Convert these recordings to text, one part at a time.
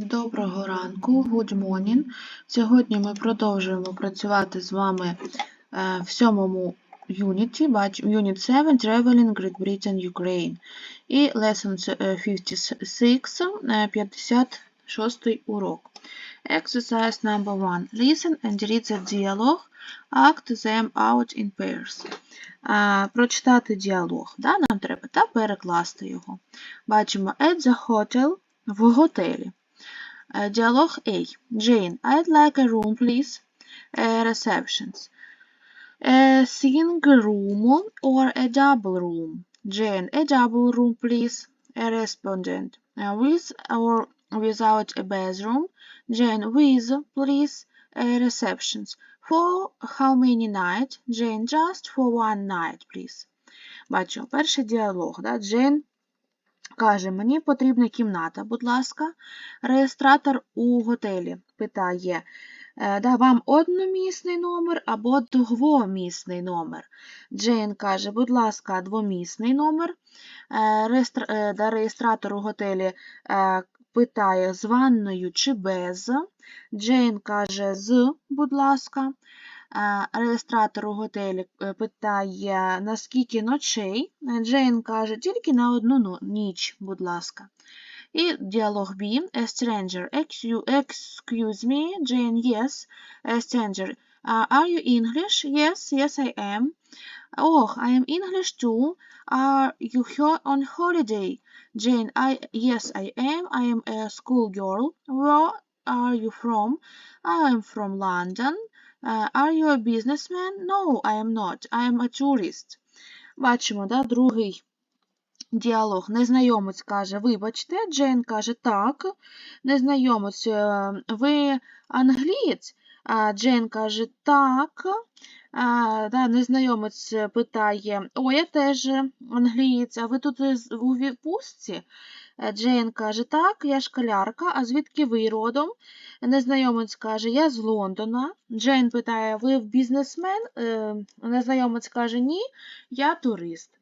Доброго ранку, good morning. Сьогодні ми продовжуємо працювати з вами е, в сьомому юніті, Unit 7 Traveling Great Britain Ukraine. І lesson е, 56, е, 56 урок. Exercise number 1. Listen and read the dialogue. Act them out in pairs. Е, Прочитати діалог. Да, нам треба та перекласти його. Бачимо at the hotel в готелі. Е, Діалог A. Jane, I'd like a room, please. Е, Receptions. A single room or a double room? Jane, a double room, please. A respondent. Uh, with or without a bathroom? Jane, with, please. A receptions. For how many nights? Jane, just for one night, please. Бачу, перший діалог. Да? Джейн каже, мені потрібна кімната, будь ласка. Реєстратор у готелі питає, «Е, да, вам одномісний номер або двомісний номер. Джейн каже, будь ласка, двомісний номер. Е, е, да, реєстратор у готелі питає, з ванною чи без. Джейн каже, з, будь ласка. Е, Реєстратор у готелі е, питає, на скільки ночей. Е, Джейн каже, тільки на одну ніч, будь ласка. І діалог B. A stranger. Excuse, me, Jane, yes. A stranger. Uh, are you English? Yes, yes, I am. Oh, I am English too. Are you here on holiday? Jane, I yes, I am. I am a schoolgirl. Where are you from? I am from London. Uh, are you a businessman? No, I am not. I am a tourist. Бачимо, да, другий діалог. Незнайомець каже, вибачте, Джейн каже, так. Незнайомець, «Е, ви англієць? А Джейн каже, так. А, да, незнайомець питає, о, я теж англієць, а ви тут у відпустці? Е, Джейн каже, так, я школярка, а звідки ви родом? Незнайомець каже, я з Лондона. Джейн питає, ви бізнесмен? Е, Незнайомець каже, ні, я турист.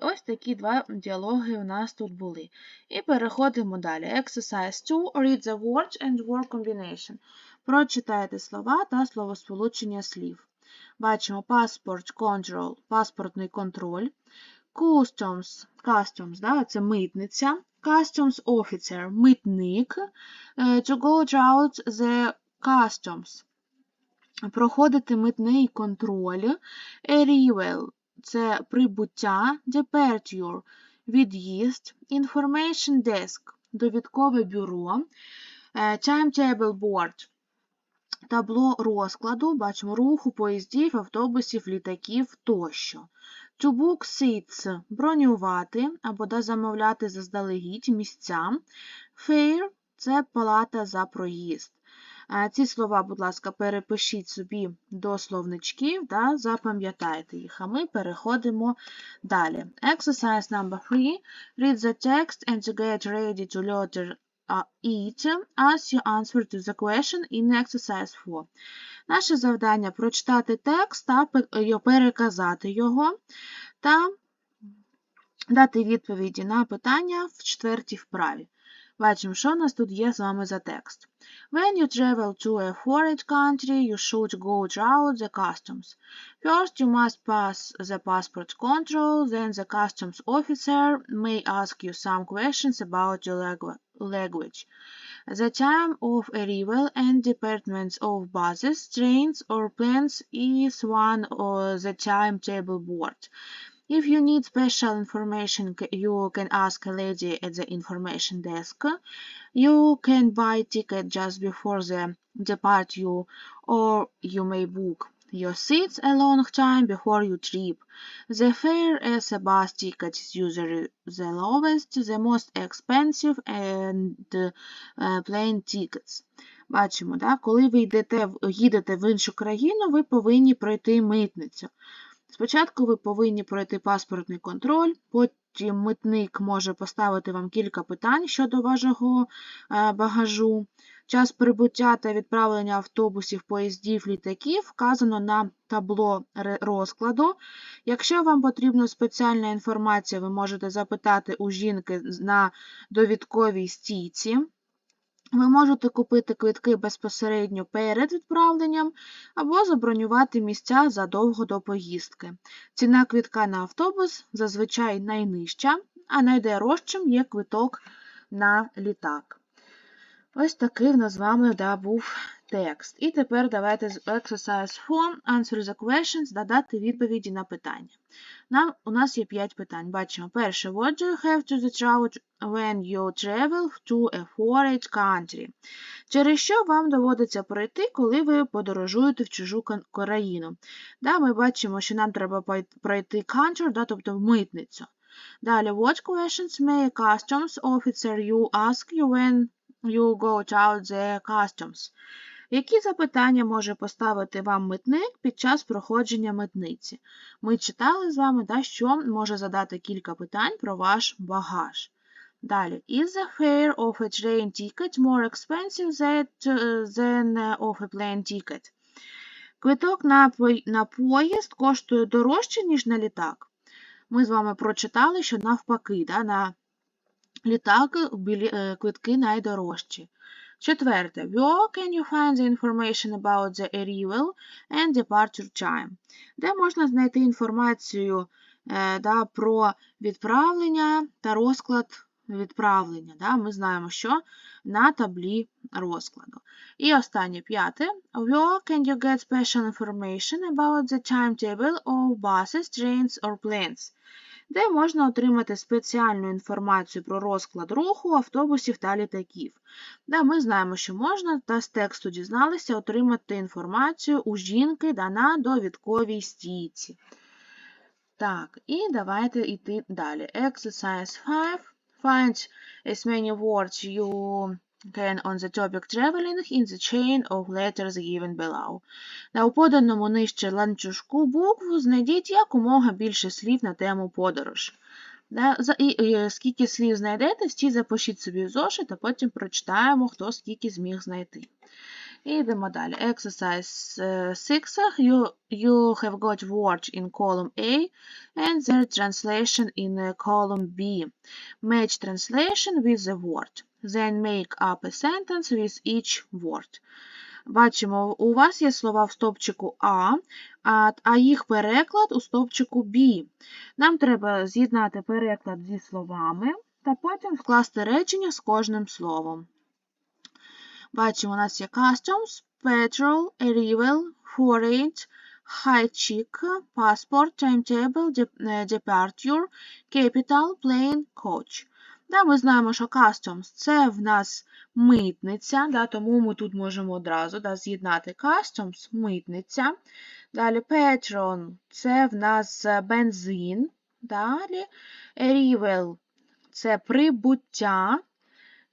Ось такі два діалоги у нас тут були. І переходимо далі. Exercise 2. Read the words and word combination. Прочитайте слова та словосполучення слів. Бачимо passport control, паспортний контроль. Customs, customs, да, це митниця. Customs officer, митник. Е, To go through the customs. Проходити митний контроль. Arrival – це прибуття. Departure – від'їзд. Information desk – довідкове бюро. Е, Timetable board – табло розкладу. Бачимо руху поїздів, автобусів, літаків тощо. To book seats – бронювати або да, замовляти заздалегідь місця. Fare – це плата за проїзд. Ці слова, будь ласка, перепишіть собі до словничків, да, запам'ятайте їх. А ми переходимо далі. Exercise number 3. Read the text and get ready to uh, it as you answer to the question in exercise 4. Наше завдання прочитати текст та переказати його та дати відповіді на питання в четвертій вправі. Бачимо, що у нас тут є з вами за текст. When you travel to a foreign country, you should go through the customs. First, you must pass the passport control, then the customs officer may ask you some questions about your langu- language. The time of arrival and departments of buses, trains, or planes is one of the timetable board. If you need special information, you can ask a lady at the information desk. You can buy ticket just before the departure, or you may book your seats a long time before your trip. The fare as a bus ticket is usually the lowest, the most expensive, and uh, plane tickets. Бачимо, да? коли ви йдете, їдете в іншу країну, ви повинні пройти митницю. Спочатку ви повинні пройти паспортний контроль, потім митник може поставити вам кілька питань щодо вашого е, багажу. Час прибуття та відправлення автобусів, поїздів, літаків вказано на табло розкладу. Якщо вам потрібна спеціальна інформація, ви можете запитати у жінки на довідковій стійці. Ви можете купити квитки безпосередньо перед відправленням або забронювати місця задовго до поїздки. Ціна квитка на автобус зазвичай найнижча, а найдорожчим є квиток на літак. Ось такий в нас з вами да, був текст. І тепер давайте з exercise form, answer the questions, додати відповіді на питання. Нам, у нас є 5 питань. Бачимо. Перше, what do you have to the travel when you travel to a foreign country? Через що вам доводиться пройти, коли ви подорожуєте в чужу країну? Да, Ми бачимо, що нам треба пройти country, да, тобто митницю. Далі, what questions may a customs officer you ask you when you go out the customs? Які запитання може поставити вам митник під час проходження митниці? Ми читали з вами, да, що може задати кілька питань про ваш багаж. Далі, is the fare of a train ticket more expensive than of a plane ticket? Квиток на на поїзд коштує дорожче, ніж на літак. Ми з вами прочитали, що навпаки, да, на літак е, квитки найдорожчі. Четверте. Where can you find the information about the arrival and departure time? Де можна знайти інформацію е, да, про відправлення та розклад відправлення. Да? Ми знаємо, що на таблі розкладу. І останнє п'яте. Where can you get special information about the timetable of buses, trains or planes? Де можна отримати спеціальну інформацію про розклад руху автобусів та літаків. Де ми знаємо, що можна, та з тексту дізналися отримати інформацію у жінки да на довідковій стійці. Так, і давайте йти далі. Exercise 5. Find as many words you can on the topic traveling in the chain of letters given below. На поданому нижче ланцюжку букву знайдіть якомога більше слів на тему подорож. І, і скільки слів знайдете, стій запишіть собі в зошит, а потім прочитаємо, хто скільки зміг знайти. І йдемо далі. Exercise 6. You, you have got words in column A and their translation in column B. Match translation with the word. Then make up a sentence with each word. Бачимо, у вас є слова в стовпчику А, а їх переклад у стовпчику Б. Нам треба з'єднати переклад зі словами та потім скласти речення з кожним словом. Бачимо, у нас є customs, petrol, arrival, foreign, high check, passport, timetable, departure, capital, plane, coach. Да, Ми знаємо, що customs це в нас митниця, да, тому ми тут можемо одразу да, з'єднати customs, митниця. Далі petrol це в нас бензин. Далі arrival це прибуття.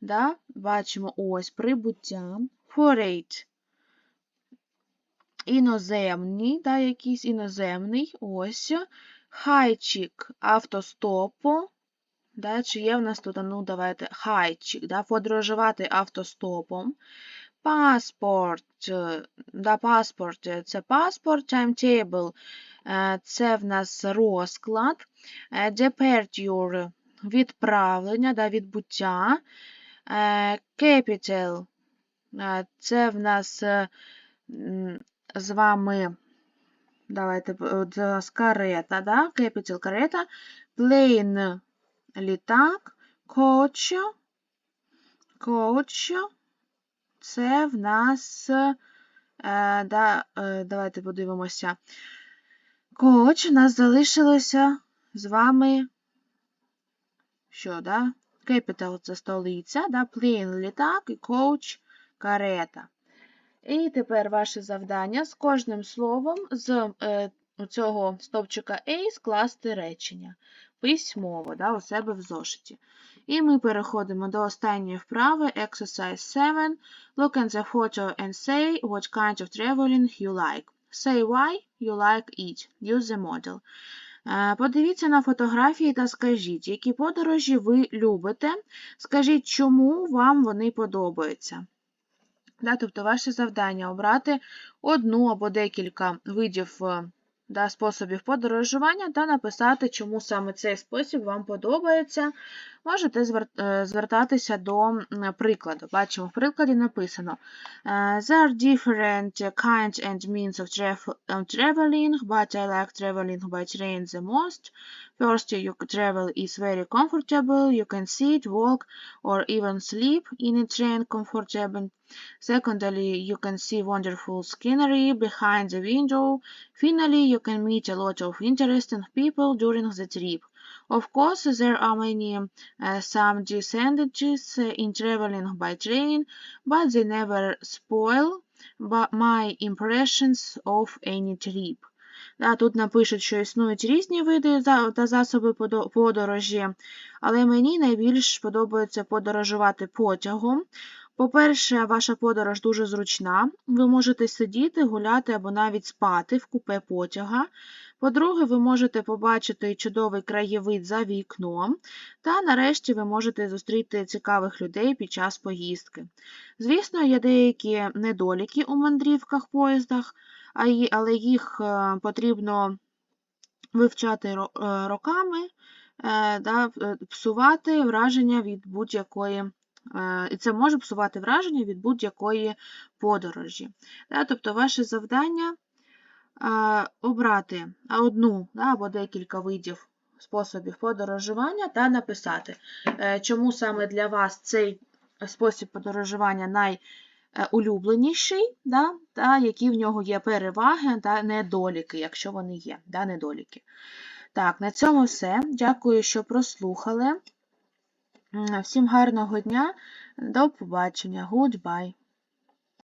Да, Бачимо ось прибуття. Foreign іноземний, да, якийсь іноземний, ось. Хайчик автостопу. Да, Чи є в нас тут, ну, давайте, хайчик, да, подорожувати автостопом. Паспорт, да, паспорт це паспорт, timetable це в нас розклад, departure відправлення, да, відбуття, capital це в нас з вами, давайте, карета, да, capital карета, plane літак, коч, коч, це в нас, е, да, е, давайте подивимося. Коч, у нас залишилося з вами, що, да? Capital – це столиця, да, plane – літак і coach – карета. І тепер ваше завдання з кожним словом з е, цього стовпчика A скласти речення письмово да, у себе в зошиті. І ми переходимо до останньої вправи Exercise 7. Look at the photo and say what kind of traveling you like. Say why you like it. Use the model. Е, подивіться на фотографії та скажіть, які подорожі ви любите. Скажіть, чому вам вони подобаються. Да, Тобто, ваше завдання обрати одну або декілька видів е, да, способів подорожування та написати, чому саме цей спосіб вам подобається можете е, звертатися до прикладу. Бачимо, в прикладі написано е, There are different kinds and means of traveling, but I like traveling by train the most. First, your travel is very comfortable. You can sit, walk, or even sleep in a train comfortably. Secondly, you can see wonderful scenery behind the window. Finally, you can meet a lot of interesting people during the trip. Of course, there are many uh, some disadvantages uh, in traveling by train, but they never spoil my impressions of any trip. Тут напишуть, що існують різні види та засоби подорожі, але мені найбільш подобається подорожувати потягом. По-перше, ваша подорож дуже зручна. Ви можете сидіти, гуляти або навіть спати в купе потяга. По-друге, ви можете побачити чудовий краєвид за вікном. Та нарешті ви можете зустріти цікавих людей під час поїздки. Звісно, є деякі недоліки у мандрівках поїздах, але їх е, потрібно вивчати е, роками, е, псувати враження від будь-якої. І це може псувати враження від будь-якої подорожі. Тобто ваше завдання обрати одну або декілька видів способів подорожування та написати, е, чому саме для вас цей спосіб подорожування найулюбленіший, да, та які в нього є переваги та недоліки, якщо вони є, да, недоліки. Так, на цьому все. Дякую, що прослухали. Всім гарного дня. До побачення. Goodbye.